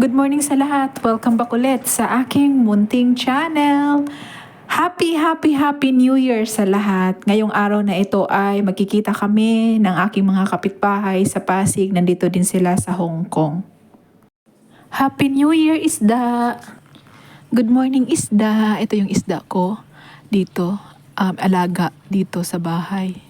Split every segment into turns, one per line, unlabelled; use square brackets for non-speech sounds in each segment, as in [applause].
Good morning sa lahat. Welcome back ulit sa aking munting channel. Happy, happy, happy New Year sa lahat. Ngayong araw na ito ay magkikita kami ng aking mga kapitbahay sa Pasig. Nandito din sila sa Hong Kong. Happy New Year, isda! Good morning, isda! Ito yung isda ko dito. Um, alaga dito sa bahay.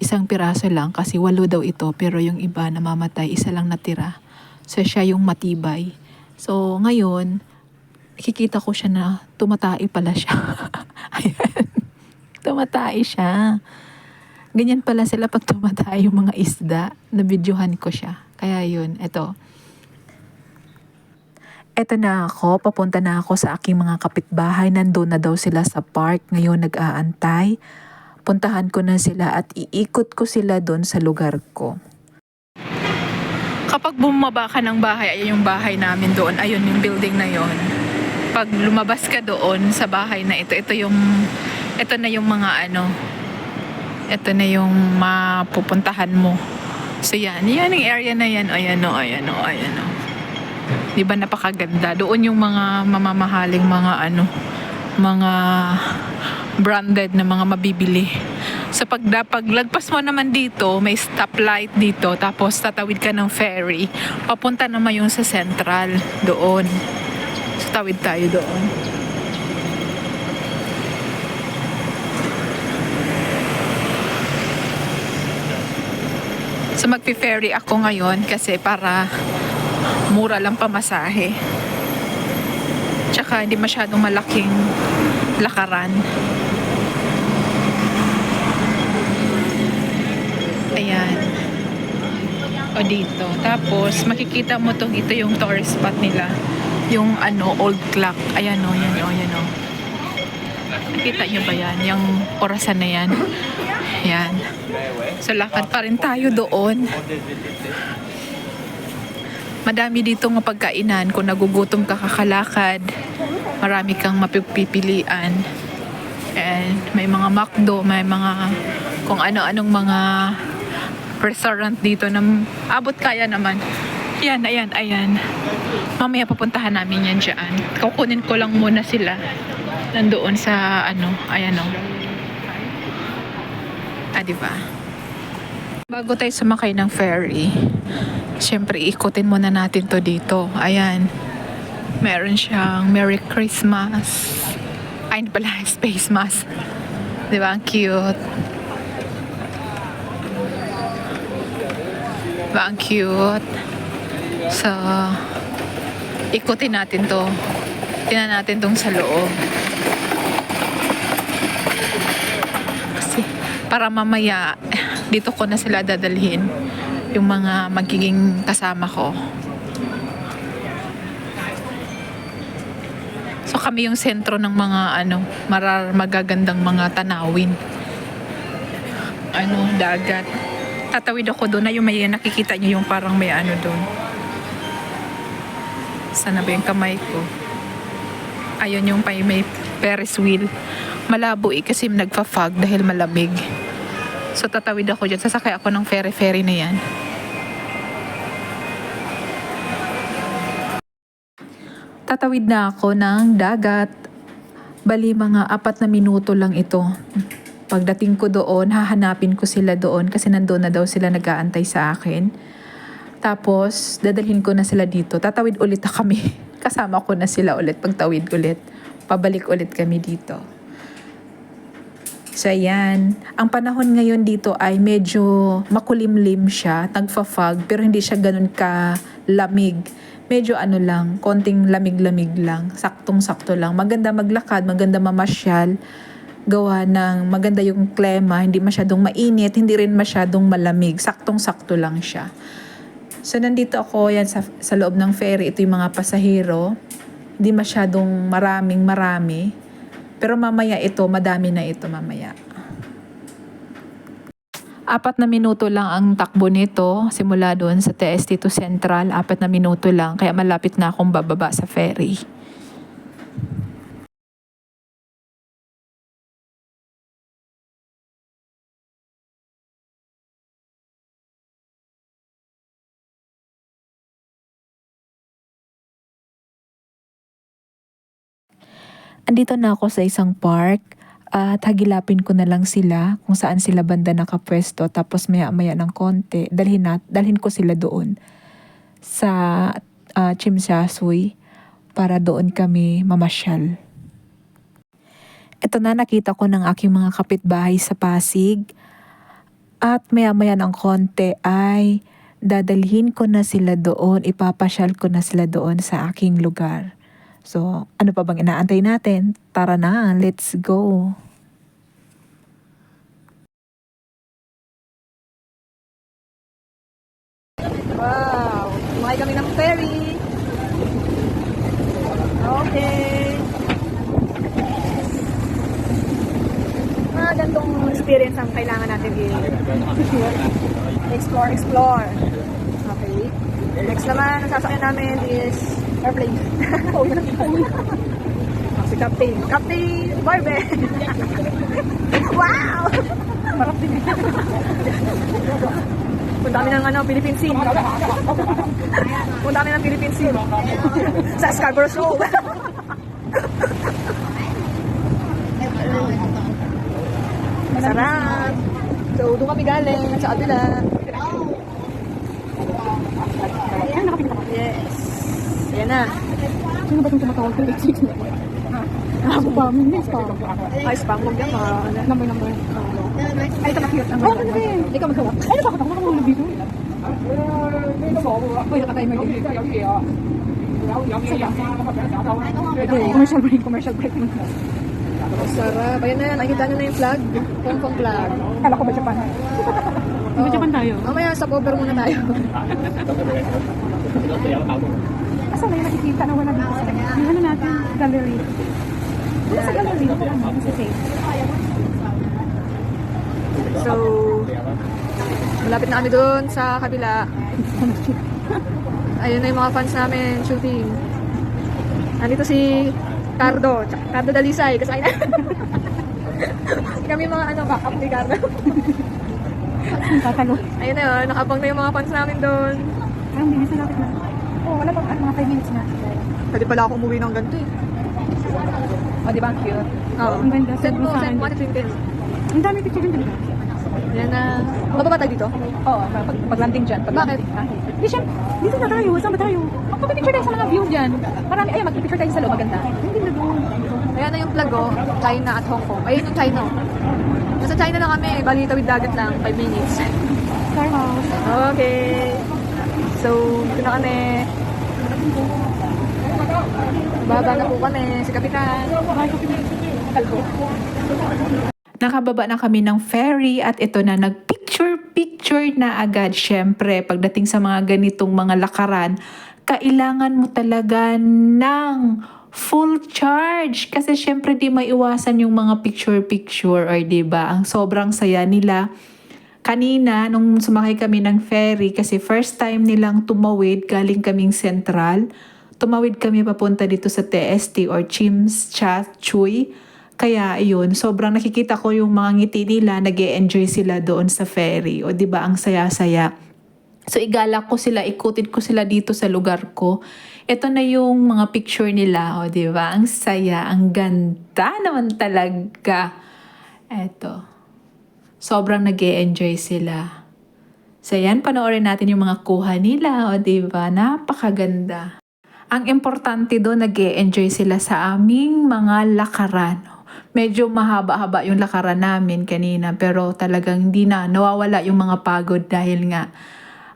Isang piraso lang kasi walo daw ito pero yung iba namamatay, isa lang natira. So siya yung matibay. So ngayon, nakikita ko siya na tumatai pala siya. [laughs] Ayan. Tumatai siya. Ganyan pala sila pag tumatai yung mga isda. Nabidyohan ko siya. Kaya yun, eto. Eto na ako, papunta na ako sa aking mga kapitbahay. Nandun na daw sila sa park. Ngayon nag-aantay. Puntahan ko na sila at iikot ko sila doon sa lugar ko. Kapag bumaba ka ng bahay, ayun yung bahay namin doon. Ayun yung building na yon. Pag lumabas ka doon sa bahay na ito, ito yung, ito na yung mga ano, ito na yung mapupuntahan mo. So yan, yan yung area na yan. Ayan o, ayan o, ayan o. Di ba napakaganda? Doon yung mga mamamahaling mga ano, mga branded na mga mabibili. So pag paglagpas mo naman dito, may stoplight dito, tapos tatawid ka ng ferry, papunta naman yung sa central, doon. So tawid tayo doon. So magpi-ferry ako ngayon kasi para mura lang pamasahe. Tsaka hindi masyadong malaking lakaran. Ayan. O dito. Tapos, makikita mo to ito yung tourist spot nila. Yung ano, old clock. Ayan o, yan o, yan o. Nakita nyo ba yan? Yung orasan na yan. Yan. So, lakad pa rin tayo doon. Madami dito ng pagkainan. Kung nagugutom ka kakalakad, marami kang mapipilian. And may mga McDo, may mga kung ano-anong mga restaurant dito na abot kaya naman. Yan, ayan, ayan. Mamaya papuntahan namin yan dyan. Kukunin ko lang muna sila. Nandoon sa ano, ayan o. Ah, di ba? Bago tayo sumakay ng ferry, syempre ikutin muna natin to dito. Ayan. Meron siyang Merry Christmas. Ay, pala, [laughs] Space Mask. Di ba? Ang cute. Ba? Ang cute. So, ikutin natin to. Tingnan natin tong sa loob. Kasi, para mamaya, dito ko na sila dadalhin yung mga magiging kasama ko. So kami yung sentro ng mga ano, marar magagandang mga tanawin. Ano, dagat. Tatawid ako doon na yung may nakikita niyo yung parang may ano doon. Sana ba yung kamay ko? Ayun yung may, may Ferris wheel. Malabo eh kasi nagpa-fog dahil malamig. So tatawid ako dyan. Sasakay ako ng ferry-ferry na yan. Tatawid na ako ng dagat. Bali mga apat na minuto lang ito. Pagdating ko doon, hahanapin ko sila doon kasi nandoon na daw sila nag-aantay sa akin. Tapos, dadalhin ko na sila dito. Tatawid ulit na kami. [laughs] Kasama ko na sila ulit pagtawid ulit. Pabalik ulit kami dito. So, ayan. Ang panahon ngayon dito ay medyo makulimlim siya, nagfa-fog, pero hindi siya ganun ka lamig. Medyo ano lang, konting lamig-lamig lang, saktong-sakto lang. Maganda maglakad, maganda mamasyal, gawa ng maganda yung klema, hindi masyadong mainit, hindi rin masyadong malamig, saktong-sakto lang siya. So, nandito ako yan sa, sa loob ng ferry. Ito yung mga pasahero. Hindi masyadong maraming marami. Pero mamaya ito, madami na ito mamaya. Apat na minuto lang ang takbo nito simula doon sa TST to Central. Apat na minuto lang. Kaya malapit na akong bababa sa ferry. Andito na ako sa isang park at hagilapin ko na lang sila kung saan sila banda nakapwesto tapos maya-maya ng konti dalhin, na, dalhin ko sila doon sa uh, Chimsasui para doon kami mamasyal. Ito na nakita ko ng aking mga kapitbahay sa Pasig at maya-maya ng konti ay dadalhin ko na sila doon, ipapasyal ko na sila doon sa aking lugar. So, ano pa bang inaantay natin? Tara na, let's go!
Wow! Kumain kami ng ferry. Okay. Mga gantong experience ang kailangan natin i-explore, explore. Okay. Next naman, ang sasakyan namin is airplane. oh, [laughs] ang si Captain. Captain Barbe! [laughs] wow! Marap din. Punta kami ng ano, Philippine Sea. Punta kami ng Philippine Sea. Sa Scarborough Shoal. [laughs] Masarap. So, doon kami galing sa kabila. Yes. Yan na.
Sino ba itong tumatawag ko? Ako pa, may spam.
Ay, spam. Huwag yan. mga- ano.
Number, number.
Ay, ito na cute. Ang
Oh,
ganda.
ano rin? Ikaw magawa. Ay, nakakatawa ka mga dito. Uy, nakatimer din. Commercial break, commercial break.
Sarap. Ayan na, nakikita nyo na yung flag. Hong Kong flag.
Kala ko ba Japan? [laughs] Ba Japan tayo?
Mamaya, sa cover muna tayo. [laughs]
Na yung nakikita na wala dito sa Yung ano natin, gallery. Ano sa gallery? Ano sa safe?
So, malapit na kami doon sa kabila. [laughs] Ayun na yung mga fans namin, shooting. Nandito si Cardo, Cardo Dalisay, kasama na. [laughs] Kami mga ano, backup ni Cardo. Ayun na yun, nakabang na yung mga fans namin doon.
Ay, hindi na lapit na. Oh, wala pang ano, mga 5 minutes na.
Pwede pala ako umuwi ng ganito eh.
O, di ba ang cute?
Oo.
Ang ganda,
Send mo, send mo.
Ang dami picture din dito.
Yan na. Mababa tayo dito?
Oo, pag, pag-landing dyan. Pag
Bakit?
Di siya, dito na tayo. Saan ba tayo?
Magpapicture tayo sa mga view dyan. Marami, ayun, magpipicture tayo sa loob, maganda.
Hindi na doon.
Ayan na yung flag oh, China at Hong Kong. Ayun yung China. Nasa China lang kami, bali tawid dagat lang, 5 minutes.
Star House.
Okay. So, dito na kami. Baba na po kami, si Kapitan.
Nakababa na kami ng ferry at ito na nagpicture-picture na agad. Siyempre, pagdating sa mga ganitong mga lakaran, kailangan mo talaga ng full charge. Kasi syempre di maiwasan yung mga picture-picture or di ba Ang sobrang saya nila. Kanina, nung sumakay kami ng ferry, kasi first time nilang tumawid, galing kaming central, tumawid kami papunta dito sa TST or Chims Cha Chui. Kaya ayun, sobrang nakikita ko yung mga ngiti nila, nag enjoy sila doon sa ferry. O ba ang saya-saya. So igala ko sila, ikutin ko sila dito sa lugar ko. Ito na yung mga picture nila, o ba? Ang saya, ang ganda naman talaga. Eto. Sobrang nag enjoy sila. So yan, panoorin natin yung mga kuha nila, o ba? Napakaganda. Ang importante doon, nag enjoy sila sa aming mga lakaran. Medyo mahaba-haba yung lakaran namin kanina, pero talagang hindi na nawawala yung mga pagod dahil nga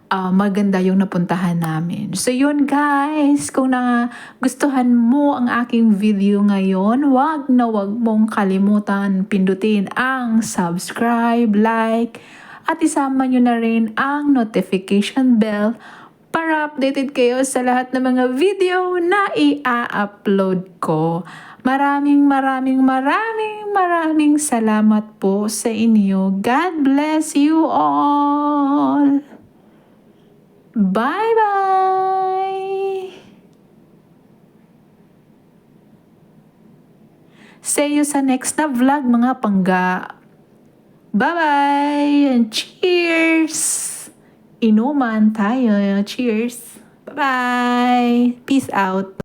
ah, maganda yung napuntahan namin. So yun guys, kung na gustuhan mo ang aking video ngayon, wag na wag mong kalimutan pindutin ang subscribe, like, at isama nyo na rin ang notification bell para updated kayo sa lahat ng mga video na i-upload ko. Maraming maraming maraming maraming salamat po sa inyo. God bless you all! Bye-bye! See you sa next na vlog mga pangga. Bye-bye! And cheers! Inuman tayo. Cheers! Bye-bye! Peace out!